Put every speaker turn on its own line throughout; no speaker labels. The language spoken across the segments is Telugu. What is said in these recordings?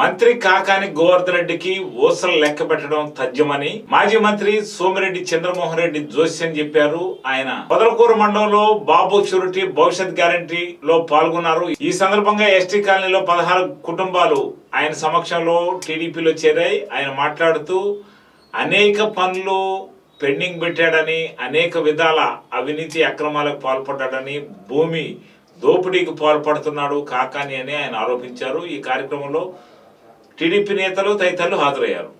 మంత్రి కాకాని గోవర్ధన్ రెడ్డికి ఊసలు లెక్క పెట్టడం తథ్యమని మాజీ మంత్రి సోమిరెడ్డి చంద్రమోహన్ రెడ్డి జోస్యం చెప్పారు. ఆయన పొదలకూరు మండలంలో బాబు షూరిటీ భవిష్యత్ గ్యారంటీ లో పాల్గొన్నారు. ఈ సందర్భంగా ఎస్టీ కాలనీలో పదహారు కుటుంబాలు ఆయన సమక్షంలో టీడీపీలో చేరాయి. ఆయన మాట్లాడుతూ అనేక పనులు పెండింగ్ పెట్టాడని అనేక విధాల అవినీతి అక్రమాలకు పాల్పడ్డాడని భూమి దోపిడీకి పాల్పడుతున్నాడు కాకాని అని ఆయన ఆరోపించారు. ఈ కార్యక్రమంలో టీడీపీ నేతలు తదితరులు హాజరయ్యారు.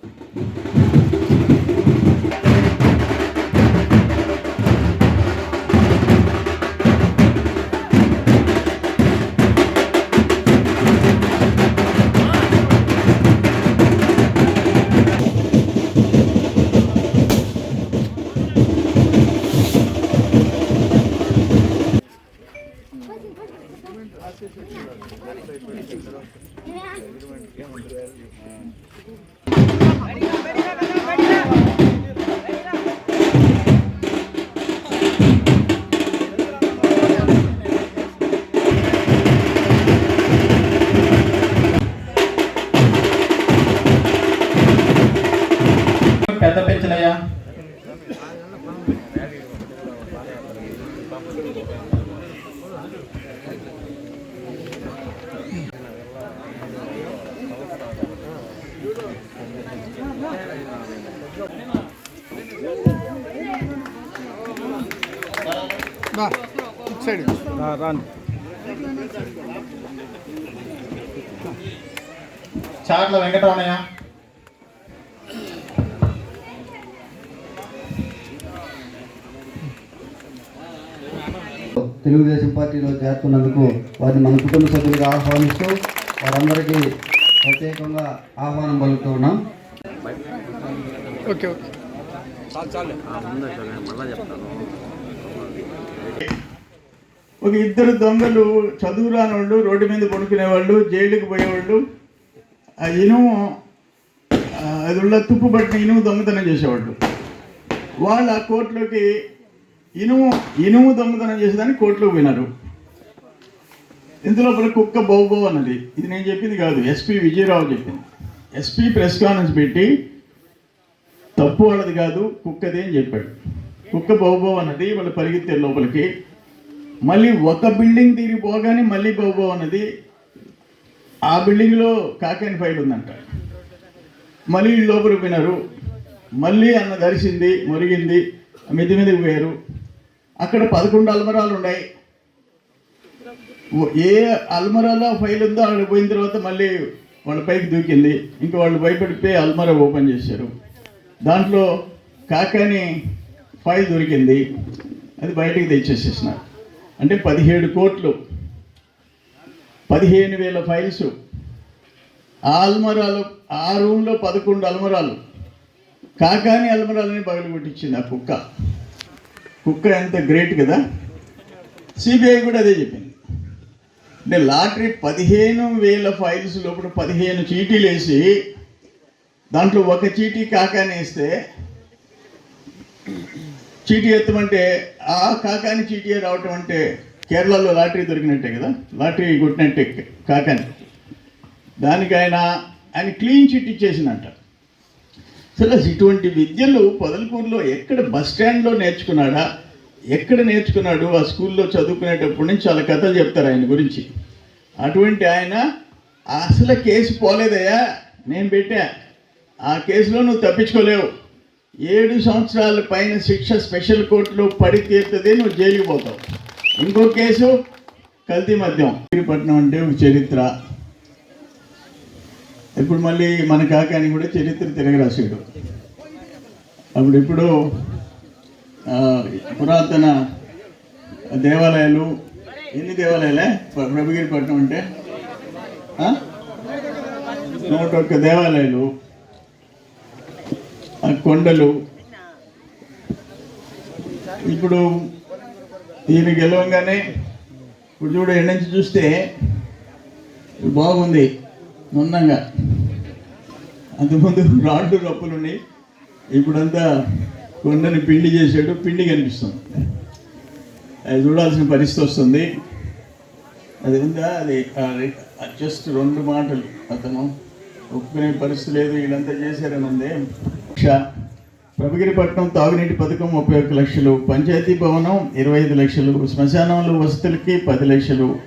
సైడ్. రాను.
చాట్ల వెంకటరమణయ్య.
తెలుగుదేశం పార్టీలో చేరుతున్నందుకు వారిని మన కుటుంబ సభ్యులుగా ఆహ్వానిస్తూ వారందరికీ ప్రత్యేకంగా ఆహ్వానం పలుకుతూ ఉన్నాం.
Okay okay.
ఒక ఇద్దరు దొంగలు చదువు రాని వాళ్ళు రోడ్డు మీద పడుకునేవాళ్ళు జైలుకి పోయేవాళ్ళు ఆ ఇనుము అది ఉள்ள తుప్పు పట్టిన ఇనుము దొంగతనం చేసేవాళ్ళు. వాళ్ళు ఆ కోర్టులోకి ఇనుము ఇనుము దొంగతనం చేసేదానికి కోర్టులోకి పోయినారు. ఇంతలోపల కుక్క బౌ బౌ అన్నది. ఇది నేను చెప్పింది కాదు. ఎస్పీ విజయరావు చెప్పింది. ఎస్పీ ప్రెస్ కాన్ఫరెన్స్ పెట్టి తప్పు వాళ్ళది కాదు కుక్కది అని చెప్పాడు. కుక్క బౌబో అన్నది వాళ్ళు పరిగెత్తారు లోపలికి. మళ్ళీ ఒక బిల్డింగ్ తిరిగి పోగానే మళ్ళీ బౌబో అన్నది ఆ బిల్డింగ్లో కాకాని ఫైల్ ఉందంట. మళ్ళీ లోపలికి పోయినారు. మళ్ళీ అన్న దరిచింది మురిగింది మిద్ది మీదకి పోయారు. అక్కడ పదకొండు అల్మరాలు ఉన్నాయి. ఏ అల్మరాలో ఫైల్ ఉందో అక్కడ పోయిన తర్వాత మళ్ళీ వాళ్ళ పైకి దూకింది. ఇంకా వాళ్ళు భయపడిపోయి అల్మరా ఓపెన్ చేశారు. దాంట్లో కాకాని ఫైల్ దొరికింది. అది బయటికి తెచ్చేసేసినారు అంటే పదిహేడు కోట్లు. పదిహేను వేల ఫైల్స్. ఆ అల్మరాలు ఆ రూమ్లో పదకొండు అల్మరాలు. కాకాని అల్మరాలని పగలు కొట్టించింది ఆ కుక్క. కుక్క ఎంత గ్రేట్ కదా. సిబిఐ కూడా అదే చెప్పింది. అంటే లాటరీ పదిహేను వేల ఫైల్స్ లోపల పదిహేను చీటీలు వేసి దాంట్లో ఒక చీటీ కాకాని వేస్తే చీటీ ఎత్తమంటే ఆ కాకాని చీటీ రావటం అంటే కేరళలో లాటరీ దొరికినట్టే కదా? లాటరీ కొట్టినట్టే కాకాని. దానికి ఆయన ఆయన క్లీన్ చిట్ ఇచ్చేసినట్ట సరే ఇటువంటి విద్యలు పొదలకూరులో ఎక్కడ బస్ స్టాండ్లో నేర్చుకున్నాడా? ఎక్కడ నేర్చుకున్నాడు? ఆ స్కూల్లో చదువుకునేటప్పటి నుంచి చాలా కథలు చెప్తారు ఆయన గురించి. అటువంటి ఆయన అసలు కేసు పోలేదయ్యా నేను పెట్టా. ఆ కేసులో నువ్వు తప్పించుకోలేవు. ఏడు సంవత్సరాల పైన శిక్ష స్పెషల్ కోర్టులో పడి తీరుతుంది నువ్వు జైలుకి పోతావు. ఇంకో కేసు కల్తీ మద్యం. పట్నం అంటే ఒక చరిత్ర. ఇప్పుడు మళ్ళీ మన కాకాని కూడా చరిత్ర తిరగరాశాడు. అప్పుడు ఇప్పుడు పురాతన దేవాలయాలు ఎన్ని దేవాలయాలే? ప్ర- ప్రభుగిరి పట్నం అంటే నూట ఒక్క దేవాలయాలు. కొండలు. ఇప్పుడు ఈయన గెలవంగానే ఇప్పుడు చూడు ఎండ నుంచి చూస్తే బాగుంది మొన్నంగా అంతకుముందు రాళ్ళు రప్పులు ఉన్నాయి ఇప్పుడంతా కొండని పిండి చేసాడు పిండి కనిపిస్తుంది. అది చూడాల్సిన పరిస్థితి వస్తుంది. అది ఉందా? అది జస్ట్ రెండు మాటలు. అతను ఒప్పుకునే పరిస్థితి లేదు వీళ్ళంతా చేశారని ఉంది ప్రభుగిరిపట్నం తాగునీటి పథకం ముప్పై ఒక్క లక్షలు. పంచాయతీ భవనం ఇరవై ఐదు లక్షలు. శ్మశానంలో వసతులకి పది లక్షలు.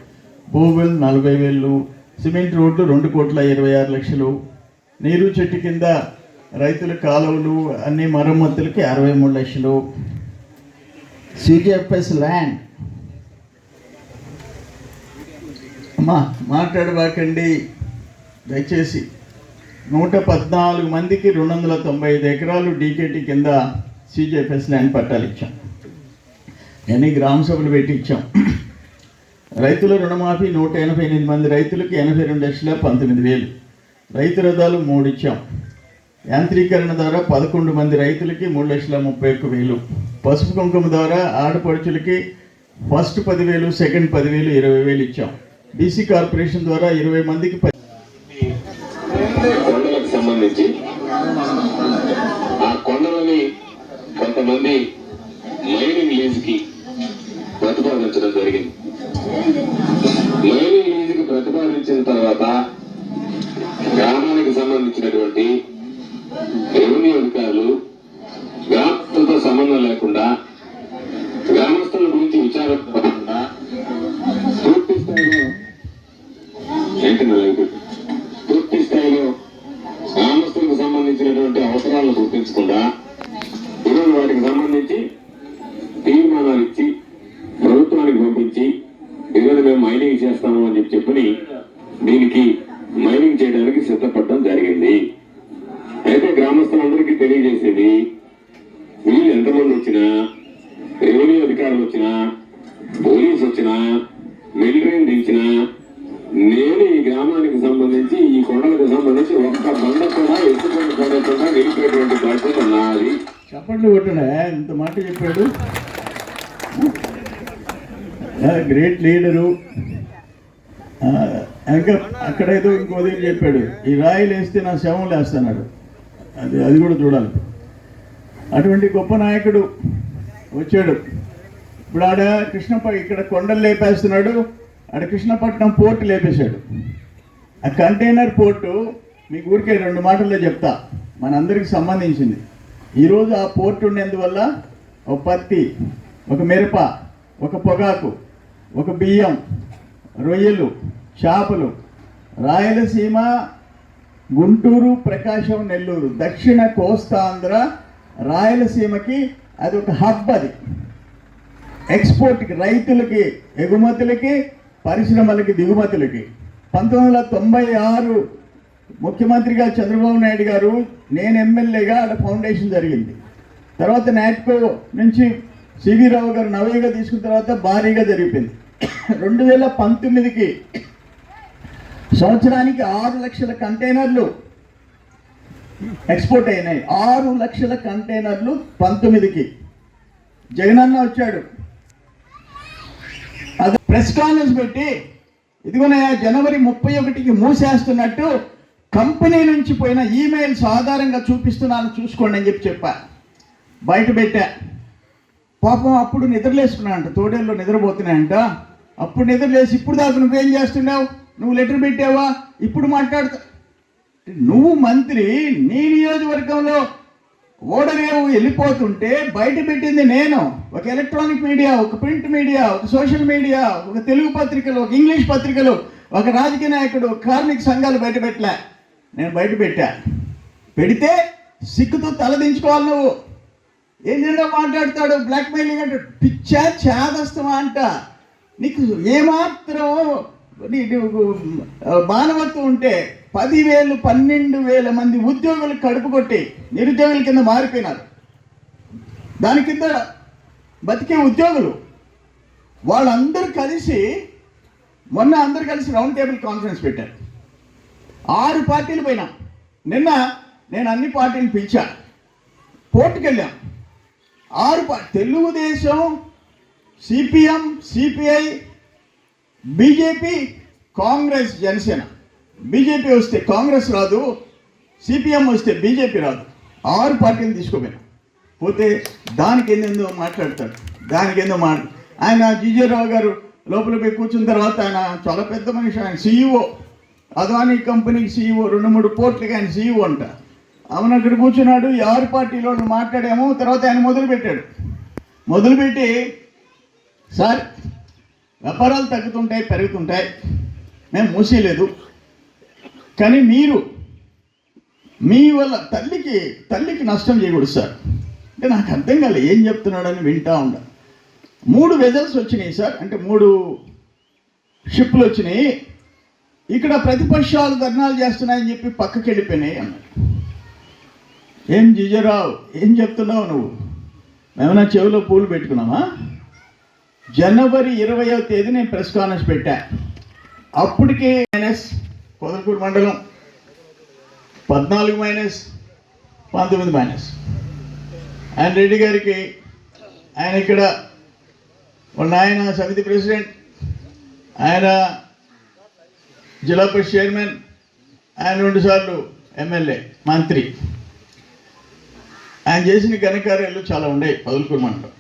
బోవెల్ నలభై వేలు. సిమెంట్ రోడ్లు రెండు కోట్ల ఇరవై ఆరు లక్షలు. నీరు చెట్టు కింద రైతుల కాలువలు అన్ని మరమ్మతులకి అరవై మూడు లక్షలు. CGFS land. అమ్మా మాట్లాడబాకండి. దయచేసి. నూట పద్నాలుగు మందికి రెండు వందల తొంభై ఐదు ఎకరాలు డీకేటీ కింద సిజిఎఫ్ఎస్ ల్యాండ్ పట్టాలు ఇచ్చాం. ఎన్ని గ్రామ సభలు పెట్టి ఇచ్చాం. రైతుల రుణమాఫీ నూట ఎనభై ఎనిమిది మంది రైతులకు ఎనభై రెండు లక్షల పంతొమ్మిది వేలు. రైతు రథాలు మూడు ఇచ్చాం. యాంత్రీకరణ ద్వారా పదకొండు మంది రైతులకి మూడు లక్షల ముప్పై ఒక్క వేలు. పసుపు కుంకుమ ద్వారా ఆడపడుచులకి ఫస్ట్ పదివేలు సెకండ్ పదివేలు ఇరవై వేలు ఇచ్చాం. బీసీ కార్పొరేషన్ ద్వారా ఇరవై మందికి
కొండలకు సంబంధించి ఆ కొండలని కొంతమంది తెలియజేసేది? వీళ్ళు ఎంతమంది వచ్చినా రెవెన్యూ అధికారులు వచ్చినా పోలీస్ వచ్చినా మిలిటరీని దించినా నేను ఈ గ్రామానికి సంబంధించి ఈ కొండలకు సంబంధించి ఒక్క బండ కూడా ఎత్తుకొని కొండకుండా నిలిపేటువంటి బాధ్యత నాది.
చప్పట్లు కొట్టడా ఇంత మాట చెప్పాడు. Great leader. ఇంకా అక్కడైతే ఇంకోదేం చెప్పాడు. ఈ రాయిలు వేస్తే నా శవం లేస్తున్నాడు. అది అది కూడా చూడాలి. అటువంటి గొప్ప నాయకుడు వచ్చాడు. ఇప్పుడు ఆడ కృష్ణప ఇక్కడ కొండలు లేపేస్తున్నాడు ఆడ కృష్ణపట్నం పోర్టు లేపేశాడు. ఆ కంటైనర్ పోర్టు మీకు ఊరికే రెండు మాటల్లో చెప్తా మనందరికి సంబంధించింది. ఈరోజు ఆ పోర్టు ఉండేందువల్ల ఒక పత్తి ఒక మిరప ఒక పొగాకు ఒక బియ్యం రొయ్యలు చేపలు రాయలసీమ గుంటూరు ప్రకాశం నెల్లూరు దక్షిణ కోస్తాంధ్ర రాయలసీమకి అది ఒక హబ్ అది. ఎక్స్పోర్ట్కి రైతులకి ఎగుమతులకి పరిశ్రమలకి దిగుమతులకి. పంతొమ్మిది వందల తొంభై ఆరు ముఖ్యమంత్రిగా చంద్రబాబు నాయుడు గారు నేను ఎమ్మెల్యేగా అక్కడ ఫౌండేషన్ జరిగింది. తర్వాత నాట్కో నుంచి సివి రావు గారు నవీగా తీసుకున్న తర్వాత భారీగా జరిగిపోయింది. రెండు వేల పంతొమ్మిదికి సంవత్సరానికి ఆరు లక్షల కంటైనర్లు ఎక్స్పోర్ట్ అయినాయి. ఆరు లక్షల కంటైనర్లు పంతొమ్మిదికి. జగనన్న వచ్చాడు. అది ప్రెస్ కాన్ఫరెన్స్ పెట్టి ఇదిగోనయా జనవరి ముప్పై ఒకటికి మూసేస్తున్నట్టు కంపెనీ నుంచి పోయిన ఈమెయిల్స్ ఆధారంగా చూపిస్తున్నాను చూసుకోండి అని చెప్పి చెప్పా. బయట పెట్టా. పాపం అప్పుడు నిద్రలేసుకున్నాడంట తోడేళ్ళు నిద్రపోతున్నాయంట. అప్పుడు నిద్రలేసి ఇప్పుడు దాకా నువ్వేం చేస్తున్నావు? నువ్వు లెటర్ పెట్టావా? ఇప్పుడు మాట్లాడుతా. నువ్వు మంత్రి నీ నియోజకవర్గంలో ఓడరేవు వెళ్ళిపోతుంటే బయట పెట్టింది నేను. ఒక ఎలక్ట్రానిక్ మీడియా ఒక ప్రింట్ మీడియా ఒక సోషల్ మీడియా ఒక తెలుగు పత్రికలు ఒక ఇంగ్లీష్ పత్రికలు ఒక రాజకీయ నాయకుడు కార్మిక సంఘాలు బయట పెట్టలే. నేను బయట పెట్టా. పెడితే సిక్కుతో తలదించుకోవాలి నువ్వు. ఏంటంటే మాట్లాడతాడు. బ్లాక్ మెయిలింగ్ అంటే పిచ్చా చేదస్తమా అంట. నీకు ఏమాత్రం మానవత్వం ఉంటే పదివేలు పన్నెండు వేల మంది ఉద్యోగులు కడుపు కొట్టి నిరుద్యోగుల కింద మారిపోయినారు. దాని కింద బతికే ఉద్యోగులు వాళ్ళందరూ కలిసి మొన్న అందరు కలిసి రౌండ్ టేబుల్ కాన్ఫరెన్స్ పెట్టారు. ఆరు పార్టీలు పోయినా. నిన్న నేను అన్ని పార్టీలు పిలిచా. కోర్టుకు వెళ్ళాం. ఆరు party Telugu Desam CPM CPI BJP Congress Janasena. BJP వస్తే కాంగ్రెస్ రాదు సిపిఎం వస్తే బీజేపీ రాదు. ఆరు పార్టీలు తీసుకోపోయినా పోతే దానికి ఏందో మాట్లాడతాడు దానికి ఏందో మా ఆయన జీజేరావు గారు లోపల పోయి కూర్చున్న తర్వాత ఆయన చాలా పెద్ద మనిషి ఆయన సీఈఓ. అదానీ కంపెనీకి సీఈఓ రెండు మూడు పోర్ట్లకి ఆయన సీఈఓ అంట. అవును అక్కడ కూర్చున్నాడు ఎవరి పార్టీలో మాట్లాడాము తర్వాత ఆయన మొదలుపెట్టాడు. మొదలుపెట్టి సార్ వ్యాపారాలు తగ్గుతుంటాయి పెరుగుతుంటాయి. మేము మూసేయలేదు. కానీ మీరు మీ వల్ల తల్లికి తల్లికి నష్టం చేయకూడదు సార్. అంటే నాకు అర్థం కాలే ఏం చెప్తున్నాడని వింటా ఉండ. మూడు వెజల్స్ వచ్చినాయి సార్. అంటే మూడు షిప్లు వచ్చినాయి. ఇక్కడ ప్రతిపక్షాలు ధర్నాలు చేస్తున్నాయని చెప్పి పక్కకి వెళ్ళిపోయినాయి అన్నాడు. ఏం జిజరావు ఏం చెప్తున్నావు నువ్వు? మేమన్నా చెవిలో పూలు పెట్టుకున్నామా? జనవరి ఇరవయో తేదీ నేను ప్రెస్ కాన్ఫరెన్స్ పెట్టా. అప్పటికే మైనస్ పొదలకూరు మండలం పద్నాలుగు మైనస్ పంతొమ్మిది మైనస్. ఆయన రెడ్డి గారికి ఆయన ఇక్కడ ఉన్న ఆయన సమితి ప్రెసిడెంట్ ఆయన జిల్లా పరిషత్ చైర్మన్ ఆయన రెండుసార్లు ఎమ్మెల్యే మంత్రి. ఆయన చేసిన ఘనకార్యాలు చాలా ఉన్నాయి పదులుకూరు మండలం.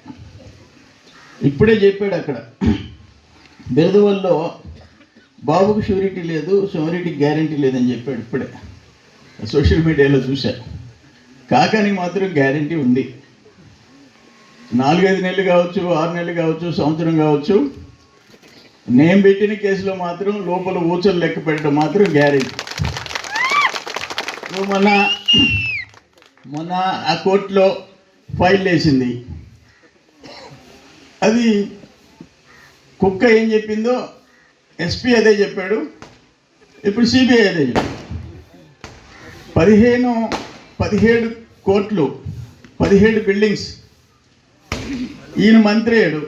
ఇప్పుడే చెప్పాడు అక్కడ. బెరదవల్లో బాబుకు షూరిటీ లేదు షూరిటీకి గ్యారంటీ లేదని చెప్పాడు ఇప్పుడే. సోషల్ మీడియాలో చూశా. కాకానికి మాత్రం గ్యారంటీ ఉంది. నాలుగైదు నెలలు కావచ్చు ఆరు నెలలు కావచ్చు సంవత్సరం కావచ్చు నేను పెట్టిన కేసులో మాత్రం లోపల ఊచలు లెక్క పెట్టడం మాత్రం గ్యారెంటీ. సో మొన్న మొన్న ఆ కోర్టులో ఫైల్ వేసింది. అది కుక్క ఏం చెప్పిందో ఎస్పీ అదే చెప్పాడు ఇప్పుడు సిబిఐ అదే పదిహేను పదిహేడు కోట్లు పదిహేడు బిల్డింగ్స్. ఈయన మంత్రి అయ్యాడు.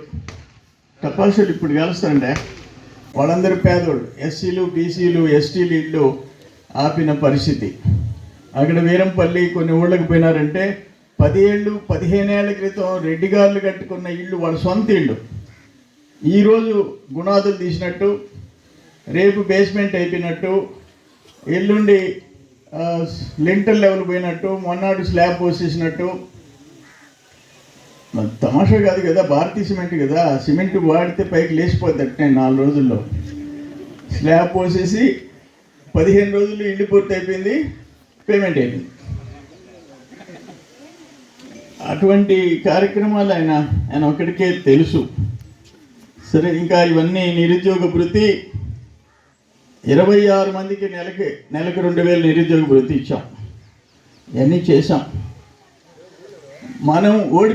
టపాసులు ఇప్పుడు కలుస్తారంటే వాళ్ళందరూ పేదోళ్ళు ఎస్సీలు బీసీలు ఎస్టీలు ఇళ్ళు ఆపిన పరిస్థితి. అక్కడ వీరంపల్లి కొన్ని ఊళ్ళకి పోయినారంటే పదిహేళ్ళు పదిహేనేళ్ళ క్రితం రెడ్డి గారులు కట్టుకున్న ఇళ్ళు వాళ్ళ సొంత ఇళ్ళు ఈరోజు గుణాదులు తీసినట్టు రేపు బేస్మెంట్ అయిపోయినట్టు ఎల్లుండి లింటర్ లెవెల్ పోయినట్టు మొన్నటి స్లాబ్ పోసేసినట్టు. తమాషా కాదు కదా భారతీయ సిమెంట్ కదా సిమెంట్ వాడితే పైకి లేచిపోద్ది నేను నాలుగు రోజుల్లో. స్లాబ్ పోసేసి పదిహేను రోజులు ఇల్లు పూర్తి అయిపోయింది పేమెంట్ అయిపోయింది. అటువంటి కార్యక్రమాలు ఆయన ఆయన ఒకటికే తెలుసు. సరే ఇంకా ఇవన్నీ నిరుద్యోగ వృత్తి. ఇరవై ఆరు మందికి నెలకి నెలకు రెండు వేలు నిరుద్యోగ వృత్తి ఇచ్చాం. ఇవన్నీ చేశాం. మనం ఓడిపి